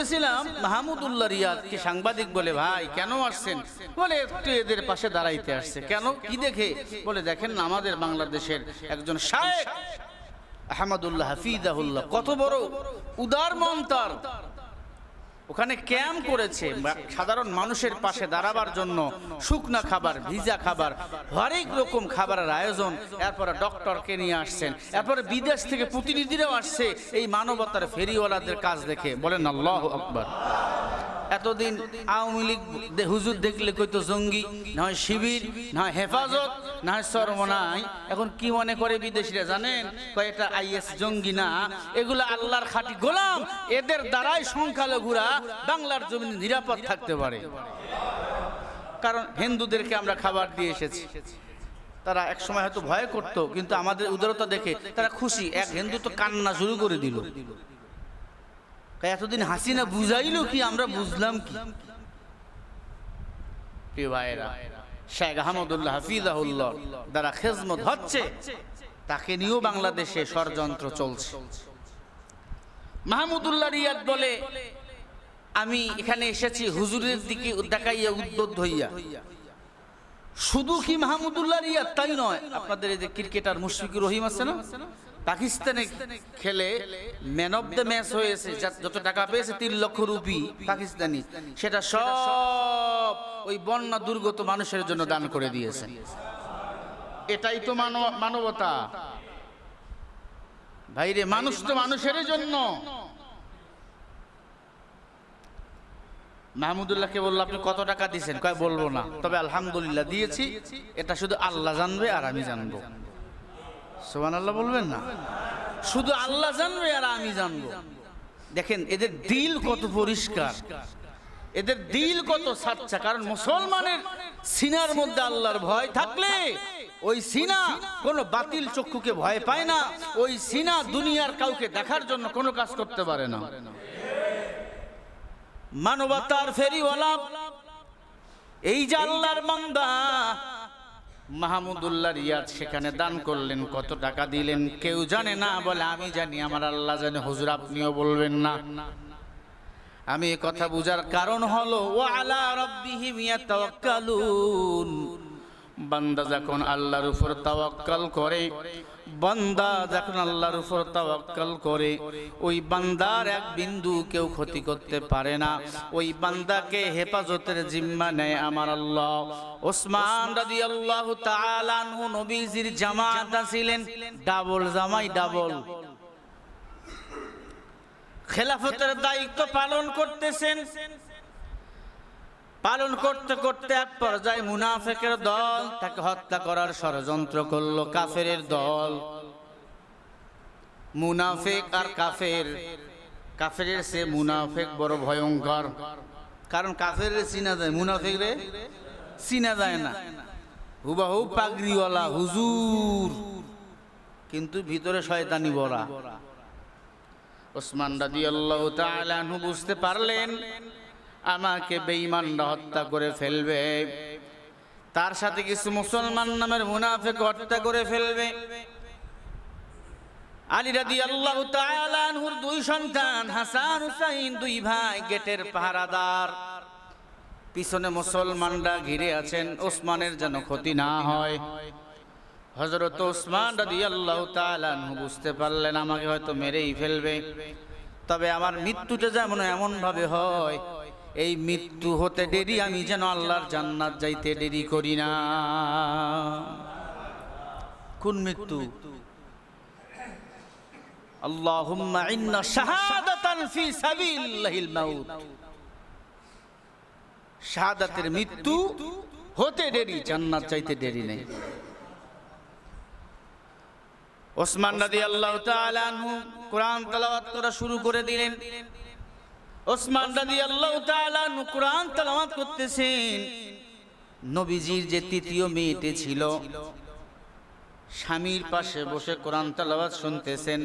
বলতেছিলাম, মাহমুদুল্লাহ রিয়াদ কি সাংবাদিক বলে, ভাই, কেন আসছেন? বলে, একটু এদের পাশে দাঁড়াইতে আসছে। কেন? কি দেখে? বলে, দেখেন আমাদের বাংলাদেশের একজন শায়েখ আহমদুল্লাহ হাফিজাহুল্লাহ, কত বড় উদার মন তার। ওখানে ক্যাম্প করেছে। সাধারণ মানুষের পাশে দাঁড়াবার জন্য শুকনা খাবার, ভিজা খাবার, হরেক রকম খাবারের আয়োজন। এরপরে ডক্টরকে নিয়ে আসছেন। এরপরে বিদেশ থেকে প্রতিনিধিরাও আসছে এই মানবতার ফেরিওয়ালাদের কাজ দেখে। বলেন, আল্লাহ আকবর। এতদিন আওয়ামী লীগ হুজুর দেখলে কইতো জঙ্গি, না হয় শিবির, না হয় হেফাজত, না হয় সরমনাই এখন কি মনে করে বিদেশিরা জানেন? কয়, এটা আইএস জঙ্গি না। এগুলো আল্লাহর খাঁটি গোলাম। এদের দ্বারাই সংখ্যালঘুরা বাংলার জমিনে নিরাপদ থাকতে পারে। কারণ হিন্দুদেরকে আমরা খাবার দিয়ে এসেছি। তারা এক সময় হয়তো ভয় করত, কিন্তু আমাদের উদারতা দেখে তারা খুশি। এক হিন্দু তো কান্না শুরু করে দিল। এতদিন হাসিনা বুঝাইলো কি? আমরা বুঝলাম কি? প্রিয় শেখ আহমদুল্লাহ হাফিজাহুল্লাহ দ্বারা খেজমত হচ্ছে, তাকে নিয়েও বাংলাদেশে ষড়যন্ত্র চলছে। মাহমুদুল্লাহ রিয়াদ বলে, আমি এখানে এসেছি হুজুরের দিকে দেখাইয়া উদ্বোধ হইয়া। শুধু কি মাহমুদুল্লাহ রিয়াদ তাই নয়, আপনাদের এই যে ক্রিকেটার মুশফিকুর রহিম আছে না? পাকিস্তানে খেলে ম্যান অফ দ্য ম্যাচ হয়েছে যত টাকা পেয়েছে তিন লক্ষ রুপি পাকিস্তানি, সেটা সব ওই বন্যা দুর্গত মানুষের জন্য দান করে দিয়েছে। এটাই তো মানবতা। ভাইরে মানুষ তো মানুষের জন্য। মাহমুদুল্লাহকে বলল, আপনি কত টাকা দিয়েছেন? কয়, বলব না। তবে আলহামদুলিল্লাহ দিয়েছি। এটা শুধু আল্লাহ জানবে আর আমি জানব। সোহান আল্লাহ বলবেন না? শুধু আল্লাহ জানবে আর আমি জানব। দেখেন, এদের দিল কত পরিষ্কার। এদের দিল কত সাচ্চা, কারণ মুসলমানের সিনার মধ্যে আল্লাহর ভয় থাকলে ওই সিনা কোনো বাতিল চক্ষুকে ভয় পায় না, ওই সিনা দুনিয়ার কাউকে দেখার জন্য কোনো কাজ করতে পারে না। মানবতার ফেরিওয়ালা, এই যে আল্লাহর বান্দা মাহমুদুল্লাহ রিয়াদ সেখানে দান করলেন, কত টাকা দিলেন, কেউ জানে না, বলে আমি জানি, আমার আল্লাহ জানে, হুজুর আপনিও বলবেন না। আমি কথা বুঝার কারণ হলো ও আলা রব্বিহিম ইয়াতাওয়াক্কালুন। বান্দা যখন আল্লাহর উপর তাওয়াক্কাল করে, বান্দা যখন আল্লাহর উপর তাওয়াক্কাল করে, ওই বান্দার এক বিন্দু কেউ ক্ষতি করতে পারে না। ওই বান্দাকে হেফাজতের জিম্মা নেয় আমার আল্লাহ। ওসমান রাদিয়াল্লাহু তাআলা আনহু নবীজির জামাত ছিলেন ডাবল জামাই, ডাবল। খেলাফতের দায়িত্ব পালন করতেছেন। পালন করতে করতে এক পর্যায়ে মুনাফেকের দল তাকে হত্যা করার ষড়যন্ত্র করল কাফের দল। মুনাফেক আর কাফের। কাফেরের সে মুনাফেক বড় ভয়ঙ্কর। কারণ কাফের চিনা যায়, মুনাফেক রে চিনা যায় না। হুবাহু পাগড়িওয়ালা, হুজুর। কিন্তু ভিতরে শয়তানি বড়া। ওসমান রাদি আল্লাহ বুঝতে পারলেন আমাকে বেঈমানরা হত্যা করে ফেলবে। তার সাথে কিছু মুসলমান নামের মুনাফেক হত্যা করে ফেলবে। আলী রাদি আল্লাহ তালুর দুই সন্তান, হাসান, হুসাইন দুই ভাই গেটের পাহারাদার। পিছনে মুসলমানরা ঘিরে আছেন, ওসমানের যেন ক্ষতি না হয়। হজরত ওসমান রাদিয়াল্লাহু তাআলা আনহু বুঝতে পারলেন, আমাকে হয়তো মেরেই ফেলবে। তবে আমার মৃত্যুটা যেমন এমন ভাবে হয় এই মৃত্যু হতে দেরি, আমি যেন আল্লাহর জান্নাত যাইতে দেরি করি না। কোন মৃত্যু? আল্লাহুম্মা ইন্না শাহাদাতান শাহাদাতের মৃত্যু হতে দেরি, জান্নাত চাইতে দেরি নেই। ওসমান রাদি আল্লাহ আনহু কোরআন তেলাওয়াত করা শুরু করে দিলেন। ওসমান রাদি আল্লাহ আনহু কোরআন তেলাওয়াত করতেছেন। নবীজির যে তৃতীয় মেয়েটি ছিল, স্বামীর পাশে বসে কোরআন তেলাওয়াত শুনতেছেন।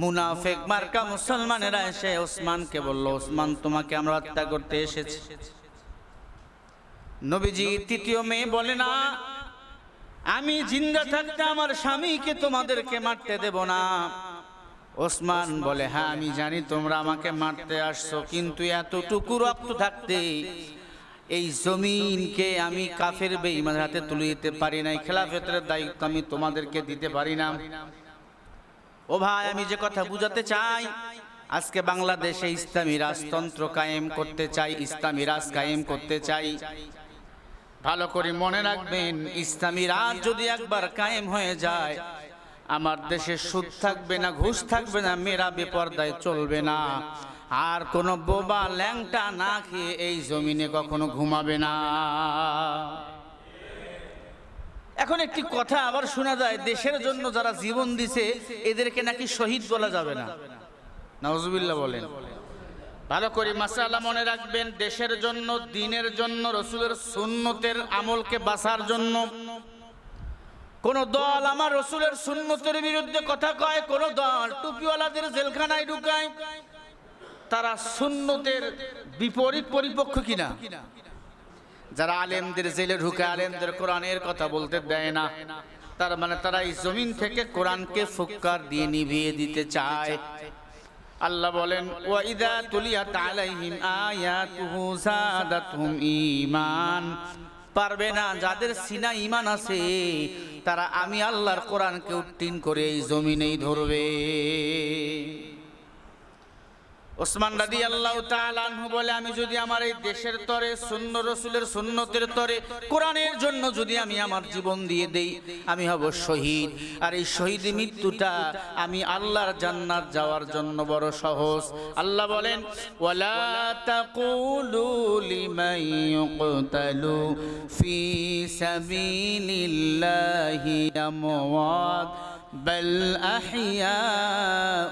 মুনাফেক মার্কা মুসলমানেরা এসে ওসমানকে বলল, ওসমান, তোমাকে আমরা হত্যা করতে এসেছি। নবীজি তৃতীয় মেয়ে বলে, না, আমি জিন্দা থাকতে আমার স্বামীকে তোমাদেরকে মারতে দেব না। ওসমান বলে হ্যাঁ আমি জানি তোমরা আমাকে মারতে আসছো, কিন্তু এতটুকু রক্ত থাকতে এই জমিনকে আমি কাফের বেঈমানের হাতে তুলে দিতে পারি নাই, খেলাফতের দায়িত্ব আমি তোমাদেরকে দিতে পারি না। ও ভাই, আমি যে কথা বুঝাতে চাই, আজকে বাংলাদেশে ইসলামী রাজতন্ত্র কায়েম করতে চাই, ইসলামী রাজ কায়েম করতে চাই। ভালো করে মনে রাখবেন, ইসলামী রাজ যদি একবার কায়েম হয়ে যায় আমার দেশে সুদ থাকবে না ঘুষ থাকবে না মেয়েরা বেপর্দায় চলবে না। আর কোন বোবা ল্যাংটা না খেয়ে এই জমিনে কখনো ঘুমাবে না। এখন একটি কথা আবার শোনা যায় দেশের জন্য যারা জীবন দিছে এদেরকে নাকি শহীদ বলা যাবে না। নজবিল্লা বলেন। ভালো করে মাসালা মনে রাখবেন দেশের জন্য দিনের জন্য রসুলের সুন্নতের আমলকে বাঁচার জন্য কোন দল আমার রসুলের সুন্নতের বিরুদ্ধে কথা কয়, কোন দল টুপিওয়ালাদের জেলখানায় ঢুকায়, তারা সুন্নতের বিপরীত পরিপক্ষ কিনা? যারা আলেমদের জেলে ঢুকে আলেমদের কোরআনের কথা বলতে দেয় না, তার মানে তারা এই জমিন থেকে কোরআনকে ফুক্কার দিয়ে নিভিয়ে দিতে চায়। আল্লাহ বলেন ওয়াইদা তুলিয়াত আলাইহিম আয়াতুহু জাদাতহুম ঈমান। পারবে না, যাদের সিনা ঈমান আছে তারা আমি আল্লাহর কোরআনকে উত্তীর্ণ করে এই জমিনেই ধরবে। ওসমান রাদি আল্লাহ তাআলাহু বলে, আমি যদি আমার এই দেশের তরে শূন্য রসুলের সুন্নতের তরে, কোরআনের জন্য যদি আমি আমার জীবন দিয়ে দেই, আমি হব শহীদ। আর এই শহীদ মৃত্যুটা আমি আল্লাহর জান্নাত যাওয়ার জন্য বড় সহজ। আল্লাহ বলেন, ওয়ালা ফি بل أحياء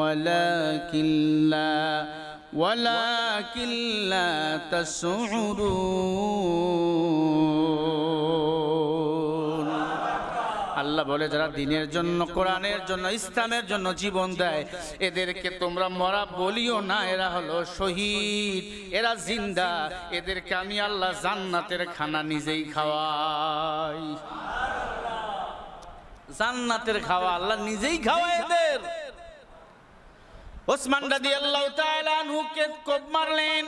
ولكن لا ولكن لا تشعرون আল্লাহ বলে যারা দিনের জন্য কোরআনের জন্য ইসলামের জন্য জীবন দেয় এদেরকে তোমরা মরা বলিও না এরা হলো শহীদ এরা জিন্দা এদেরকে আমি আল্লাহ জান্নাতের খানা নিজেই খাওয়াই জান্নাতের খাওয়া আল্লাহ নিজেই খাওয়া এদের। ওসমান রাদি আল্লাহ তাআলাকে কোপ মারলেন।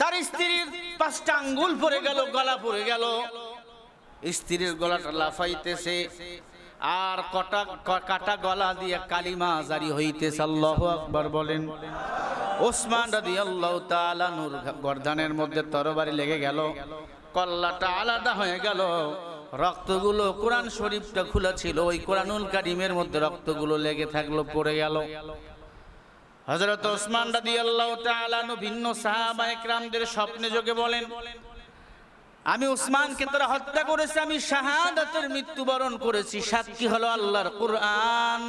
তার স্ত্রীর পাঁচটা আঙ্গুল পড়ে গেল, গলা পরে গেল। স্ত্রীর গলাটা লাফাইতেছে, আর কটা কাটা গলা দিয়ে কালিমা জারি হইতেছে, আল্লাহু বলেন। ওসমান রাদি আল্লাহ তালানুর গর্দানের মধ্যে তরবারি লেগে গেল, কল্লাটা আলাদা হয়ে গেল। রক্তগুলো কোরআন শরীফটা খোলা ছিল, ওই কোরআনুল কারিমের মধ্যে রক্তগুলো লেগে থাকল, পড়ে গেল। হযরত ওসমান রাদিয়াল্লাহু তাআলা তালানু ভিন্ন সাহাবা একরামদের স্বপ্নে যোগে বলেন, আমি উসমানকে তারা হত্যা করেছি, আমি শাহাদাতের মৃত্যুবরণ করেছি, সাক্ষী হলো আল্লাহর কোরআন।